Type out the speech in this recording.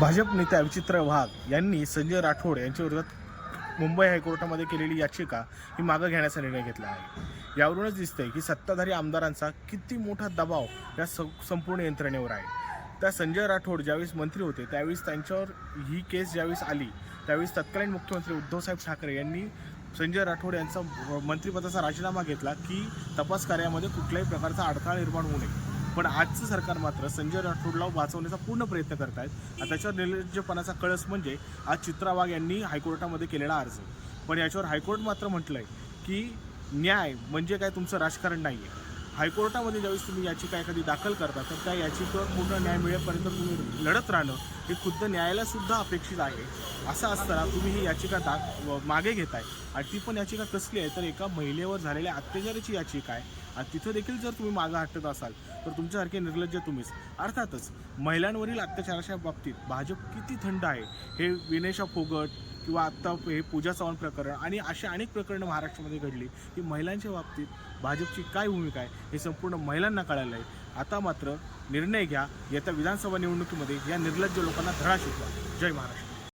भाजप नेत्या विचित्र वाघ यांनी संजय राठोड यांच्या विरोधात मुंबई हायकोर्टामध्ये केलेली याचिका ही मागं घेण्याचा निर्णय घेतला आहे. यावरूनच दिसतंय की सत्ताधारी आमदारांचा किती मोठा दबाव या संपूर्ण यंत्रणेवर आहे. त्या संजय राठोड ज्यावेळेस मंत्री होते त्यावेळेस त्यांच्यावर ही केस ज्यावेळेस आली त्यावेळेस तत्कालीन मुख्यमंत्री उद्धवसाहेब ठाकरे यांनी संजय राठोड यांचा मंत्रिपदाचा राजीनामा घेतला की तपास कार्यामध्ये कुठल्याही प्रकारचा अडथळा निर्माण होऊ नये. पण आजचं सरकार मात्र संजय राठोडला वाचवण्याचा पूर्ण प्रयत्न करत आहेत त्याच्यावर निर्लज्जपणाचा कळस म्हणजे आज चित्रा वाघ यांनी हायकोर्टामध्ये केलेला अर्ज. पण याच्यावर हायकोर्ट मात्र म्हटलंय की न्याय म्हणजे काय तुमचं राजकारण नाही आहे हायकोर्टामध्ये ज्यावेळेस तुम्ही याचिका एखादी दाखल करता तर त्या याचिकेवर पूर्ण न्याय मिळेपर्यंत तुम्ही लढत राहणं हे खुद्द न्यायालासुद्धा अपेक्षित आहे. असं असताना तुम्ही ही याचिका दा व- मागे घेताय. आणि ती पण याचिका कसली आहे? तर एका महिलेवर झालेल्या अत्याचाराची याचिका आहे. आणि तिथं देखील जर तुम्ही मागं हटत असाल तर तुमच्यासारखे निर्लज्ज तुम्हीच. अर्थातच महिलांवरील अत्याचाराच्या बाबतीत भाजप किती थंड आहे? हे विनेशा फोगट किंवा आत्ता हे पूजा चव्हाण प्रकरण आणि अशी अनेक प्रकरणं महाराष्ट्रामध्ये घडली की महिलांच्या बाबतीत भाजपची काय भूमिका आहे हे संपूर्ण महिलांना कळायला आहे आता मात्र निर्णय घ्या येत्या विधानसभा निवडणुकीमध्ये या निर्लज्ज लोकांना धडा शिकवा. जय महाराष्ट्र.